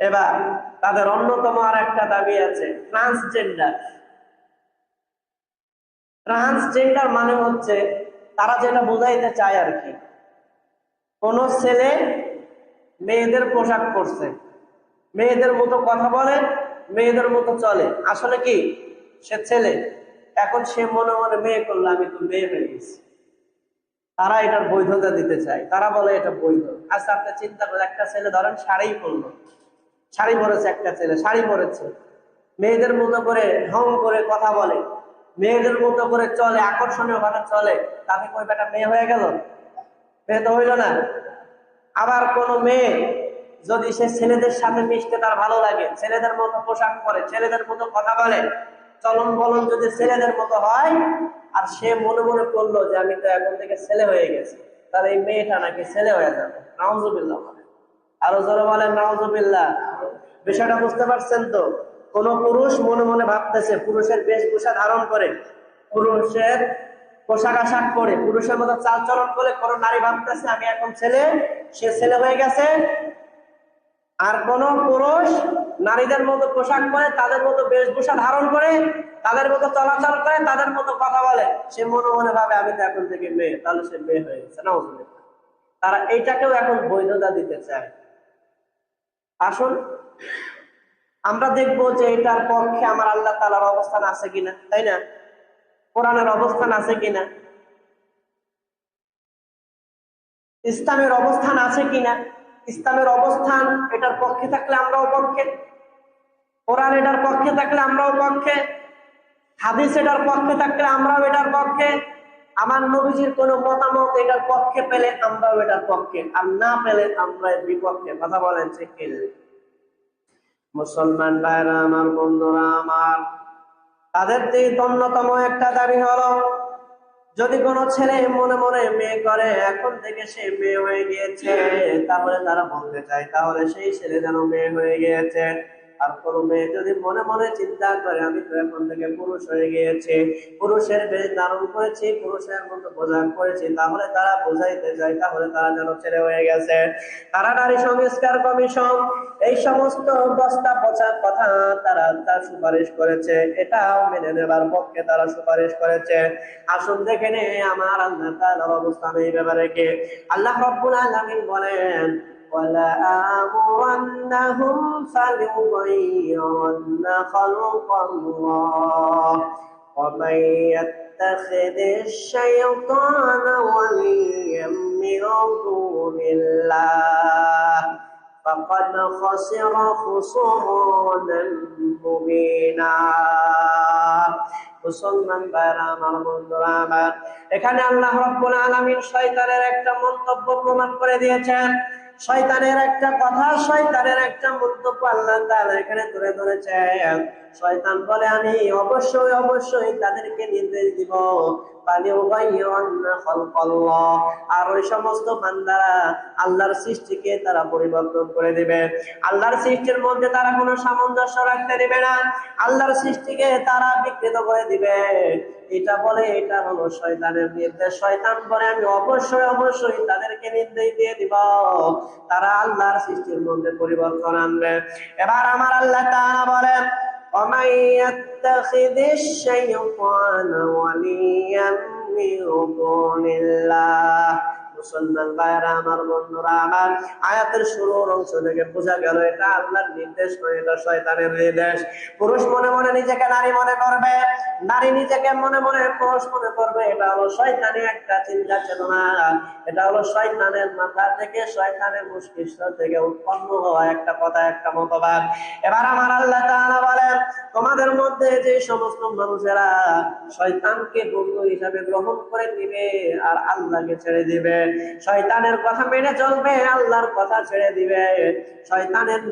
এবার তাদের অন্যতম আর একটা দাবি আছে ট্রান্সজেন্ডার ট্রান্সজেন্ডার মানে হচ্ছে তারা যেটা বোঝাইতে চায় আর কি। কোন ছেলে মেয়েদের পোশাক পরছে, মেয়েদের মতো কথা বলে, মেয়েদের মতো চলে। আসলে কি? সে ছেলে। এখন সে মনে মনে মেয়ে করল আমি তো মেয়ে হয়ে গেছি। তারা এটার বৈধতা দিতে চায়। তারা বলে এটা বৈধ। আচ্ছা আপনি চিন্তা করে একটা ছেলে ধরেন শাড়ি পরলো। শাড়ি পরেছে একটা ছেলে, শাড়ি পরেছে। মেয়েদের মতো করে ঢং করে কথা বলে। মেয়েদের মতো করে চলে, আকর্ষণীয় ভাবে চলে। তাতে কই বেটা মেয়ে হয়ে গেল? মেয়ে তো হইল না। আবার কোন মেয়ে যদি সে ছেলেদের সাথে মিশতে তার ভালো লাগে, ছেলেদের মতো পোশাক পরে, ছেলেদের মতো কথা বলে, চলন বলন যদি ছেলেদের মতো হয়, আর সে মনে মনে করল যে আমি তো এখন থেকে ছেলে হয়ে গেছি, তাহলে এই মেয়েটা নাকি ছেলে হয়ে যাবে। বলে আরও জোরে বলেন, নাউজুবিল্লাহ। বিষয়টা বুঝতে পারছেন তো? কোন পুরুষ মনে মনে ভাবতেছে, পুরুষের বেশভূষা ধারণ করে, পুরুষের পোশাক আশাক পরে, পুরুষের মতো চাল চলন করে কোন নারী ভাবতেছে, আমি এখন ছেলে, সে ছেলে হয়ে গেছে। আর কোন পুরুষ নারীদের মতো পোশাক পরে, তাদের মতো বেশভূষা ধারণ করে, তাদের মতো চলাচল করে, তাদের মতো কথা বলে। সে মনে মনে ভাবে, আমি তো এখন থেকে মেয়ে, তাহলে সে মেয়ে হয়ে গেছে। না তারা এইটাকেও এখন বৈধতা দিতে চায়। আসুন আমরা দেখব যে এটার পক্ষে আমার আল্লাহ তালার অবস্থান আছে কিনা, তাই না? কোরআনের অবস্থান আছে কিনা? ইসলামের অবস্থান আছে কিনা? ইসলামের অবস্থান এটার পক্ষে থাকলে আমরাও পক্ষে। কোরআন এটার পক্ষে থাকলে আমরাও পক্ষে। হাদিস এটার পক্ষে থাকলে আমরাও এটার পক্ষে। আমার নবীজির কোন মতামত এটার পক্ষে পেলে আমরাও এটার পক্ষে, আর না পেলে আমরা বিপক্ষে। কথা বলেন কিনা মুসলমান ভাইরা, আমার বন্ধুরা, আমার। তাদের অন্যতম একটা দাবি হলো, যদি কোনো ছেলে মনে মনে মেয়ে করে, এখন থেকে সে মেয়ে হয়ে গিয়েছে, তাহলে তারা বলতে চায়, তাহলে সেই ছেলে যেন মেয়ে হয়ে গিয়েছে। আর কোনো মেয়ে যদি মনে মনে চিন্তা করে, আমি তো এখন থেকে পুরুষ হয়ে পুরুষের বেশ ধারণ করেছি, পুরুষের মতো করেছি তাহলে তারা বোঝাইতে যায় তাহলে তারা যেন হয়ে গেছে। তারা নারী সংস্কার কমিশন, এই সমস্ত পচার কথা তারা তার সুপারিশ করেছে, এটাও মেনে নেবার পক্ষে তারা সুপারিশ করেছে। আসুন দেখে নে আমার আল্লাহ তাআলার অবস্থান এই ব্যাপারে কে। আল্লাহ রব্বুল আলামিন বলেন ولآمرنهم فليغيرن خلق الله ومن يتخذ الشيطان وليا من دون الله فقد خسر خسرانا مبينا মুসলমান ভাইরা আমার বন্ধুরা আমার এখানে আল্লাহ রব্বুল আলামিন শয়তানের একটা মন্তব্য প্রমাণ করে দিয়েছেন শয়তানের একটা কথা শয়তানের একটা মন্তব্য আল্লাহ তাআলা এখানে ধরে ধরেছে শয়তান বলে, আমি অবশ্যই অবশ্যই তাদেরকে নির্দেশ দিব। আর ওই সমস্ত বান্দারা আল্লাহর সৃষ্টিকে তারা পরিবর্তন করে দিবে। আল্লাহর সৃষ্টির মধ্যে তারা কোনো সামঞ্জস্য রাখতে দিবে না। আল্লাহর সৃষ্টিকে তারা বিকৃত করে দিবে। এটা বলে, এটা হলো শয়তানের নির্দেশ। শয়তান বলে, আমি অবশ্যই অবশ্যই তাদেরকে নির্দেশ দিয়ে দিব। তারা আল্লাহর সৃষ্টির মধ্যে পরিবর্তন আনবে। এবার আমার আল্লাহ তাআলা বলেন ومن يتخذ الشيطان وليا من دون الله একটা উৎপন্ন হওয়া একটা কথা, একটা মতবাদ। এবার আমার আল্লাহ বলেন, তোমাদের মধ্যে যে সমস্ত মানুষেরা শয়তানকে বন্ধু হিসাবে গ্রহণ করে নিবে আর আল্লাহকে ছেড়ে দিবে শয়তানের কথা মেনে চলবে, আল্লাহর কথা ছেড়ে দিবে। শয়তানের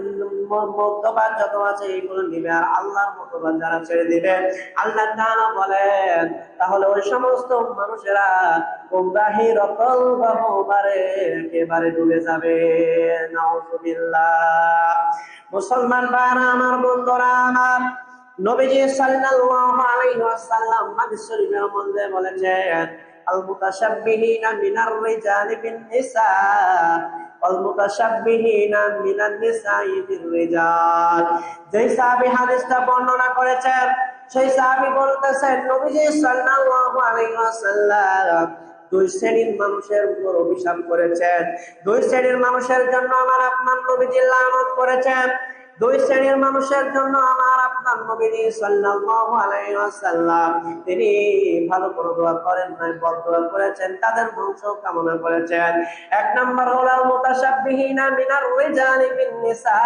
মতবাদ যত আছে এইগুলো নিবে, আর আল্লাহর মতবাদ যারা ছেড়ে দিবে, আল্লাহ বলেন, তাহলে ওই সমস্ত মানুষেরা গোমরাহি রকল বারে একেবারে ডুবে যাবে। নাউজুবিল্লাহ। মুসলমান ভাইরা, আমার বন্ধুরা, আমার নবীজি সাল্লাল্লাহু আলাইহি ওয়াসাল্লাম হাদিস শরীফের বলেছেন আল মুতাশাব্বিহিনা মিনার রিজালি বিন নিসা والمتشبهين من النساء بالرجال যেই সাহাবী হাদিসটা বর্ণনা করেছেন সেই সাহাবী বলতেছেন নবীজি সাল্লাল্লাহু আলাইহি ওয়াসাল্লাম দুই শ্রেণীর মানুষের উপর অভিশাপ করেছেন দুই শ্রেণীর মানুষের জন্য আমার আপনার নবীজি লানত করেছেন দুই শ্রেণির মানুষের জন্য আমার আপনার নবীজি সাল্লাল্লাহু আলাইহি ওয়াসাল্লাম, তিনি ভালো করে দোয়া করেন নাই বদ দোয়া করেছেন, তাদের ধ্বংস কামনা করেছেন। এক নম্বর হলো মুতাশাব্বিহিনা মিনার রিজালি বিন নিসা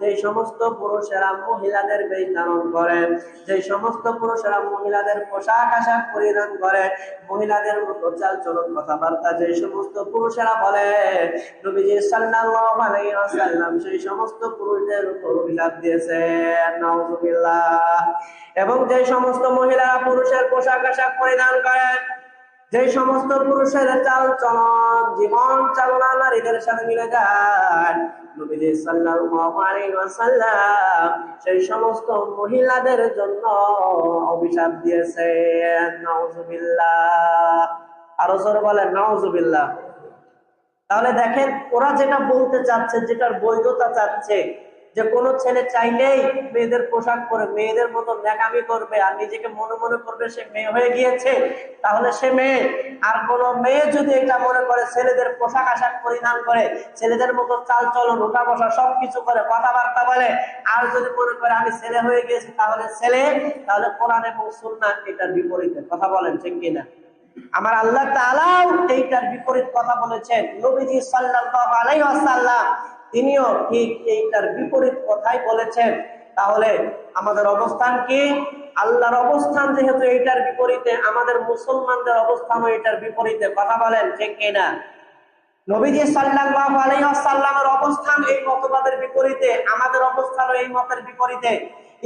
যে সমস্ত পুরুষেরা মহিলাদের বেশ ধারণ করে যে সমস্ত পুরুষেরা মহিলাদের পোশাক আশাক পরিধান করে, মহিলাদের মতো চাল চলন কথাবার্তা যে সমস্ত পুরুষেরা বলে, নবীজি সাল্লাল্লাহু আলাইহি ওয়াসাল্লাম, সেই সমস্ত পুরুষদের অভিশাপ দিয়েছেন নাউজুবিল্লাহ। এবং যে সমস্ত মহিলারা পুরুষের পোশাক আশাক পরিধান করে যে সমস্ত পুরুষের চাল চলন, জীবন চালনা নারীদের সাথে মিলে ওয়াসাল্লাম সেই সমস্ত মহিলাদের জন্য অভিশাপ নাউজুবিল্লাহ। আরও জোরে বলেন, নাউজুবিল্লাহ। তাহলে দেখেন, ওরা যেটা বলতে চাচ্ছে, যেটার বৈধতা চাচ্ছে যে কোন ছেলে চাইলেই মেয়েদের পোশাক পরে, মেয়েদের মতো ন্যাকামি করবে আর নিজেকে মনে মনে করবে সে মেয়ে হয়ে গিয়েছে, তাহলে সে মেয়ে। আর কোন মেয়ে যদি এটা মনে করে, ছেলেদের পোশাক আশাক পরিধান করে, ছেলেদের মতো চাল চলন ওঠা বসা সবকিছু করে, কথাবার্তা বলে, আর যদি মনে করে আমি ছেলে হয়ে গিয়েছি, তাহলে ছেলে, তাহলে কোরআন এবং সুন্নাহ এটার বিপরীতে। কথা বলেন, ঠিক কিনা? আমার আল্লাহ তাআলাও এইটার বিপরীত কথা বলেছেন। নবীজি সাল্লাল্লাহু আলাইহি ওয়াসাল্লাম তিনিও ঠিক এইটার বিপরীত কথাই বলেছেন। তাহলে আমাদের অবস্থান কি? আল্লাহর অবস্থান যেহেতু এইটার বিপরীতে, আমাদের মুসলমানদের অবস্থানও এটার বিপরীতে। কথা বলেন, ঠিক কিনা নবীজি সাল্লাল্লাহু আলাইহি ওয়াসাল্লামের অবস্থান এই মতবাদের বিপরীতে, আমাদের অবস্থানও এই মতের বিপরীতে।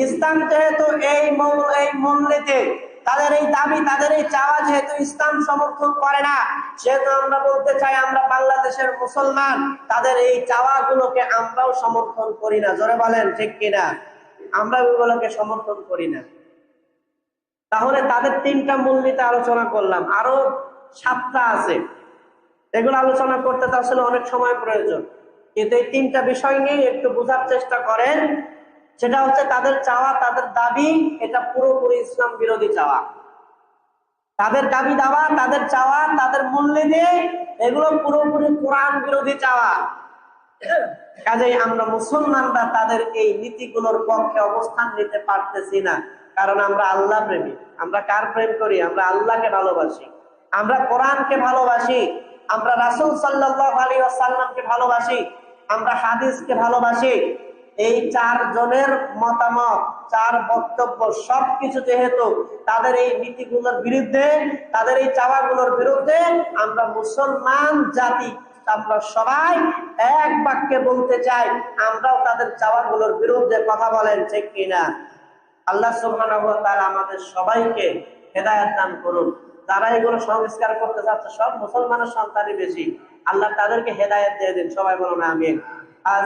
ইসলাম যেহেতু এই মৌল এই মূলনীতি তাদের এই দাবি, তাদের এই চাওয়া যেহেতু ইসলাম সমর্থন করে না, সেহেতু আমরা বলতে চাই আমরা বাংলাদেশের মুসলমান, তাদের এই চাওয়া গুলোকে আমরাও সমর্থন করি না। জোরে বলেন, ঠিক কিনা? আমরা ওইগুলোকে সমর্থন করি না। তাহলে তাদের তিনটা মূলনীতি আলোচনা করলাম। আরও সাতটা আছে। এগুলো আলোচনা করতে তো আসলে অনেক সময় প্রয়োজন। কিন্তু এই তিনটা বিষয় নিয়ে একটু বোঝার চেষ্টা করেন। সেটা হচ্ছে তাদের চাওয়া, তাদের দাবি, এটা পুরোপুরি ইসলাম বিরোধী চাওয়া। তাদের দাবি দাওয়া, তাদের চাওয়া, তাদের মূলনীতি এগুলো পুরোপুরি কোরআন বিরোধী চাওয়া। কাজেই আমরা মুসলমানরা তাদের এই নীতিগুলোর পক্ষে অবস্থান নিতে পারতেছি না। কারণ আমরা আল্লাহ প্রেমী। আমরা কার প্রেম করি? আমরা আল্লাহকে ভালোবাসি। আমরা কোরআনকে ভালোবাসি। আমরা রাসুল সাল্লাহ আলী আসাল্লামকে ভালোবাসি। আমরা হাদিসকে ভালোবাসি। এই চার জনের মতামত, চার বক্তব্য সবকিছু যেহেতু তাদের এই নীতিগুলোর বিরুদ্ধে, তাদের এই চাওয়াগুলোর বিরুদ্ধে আমরা মুসলমান জাতি, আমরা সবাই এক বাক্যে বলতে চাই, আমরাও তাদের চাওয়াগুলোর বিরুদ্ধে কথা বলেন, ঠিক কিনা? আল্লাহ তাআলা আমাদের সবাইকে হেদায়েত দান করুন। যারা এগুলো সংস্কার করতে চাচ্ছে সব মুসলমানের সন্তানই বেশি। আল্লাহ তাদেরকে হেদায়েত দিয়ে দিন, সবাই বলুন, আমিন। আজ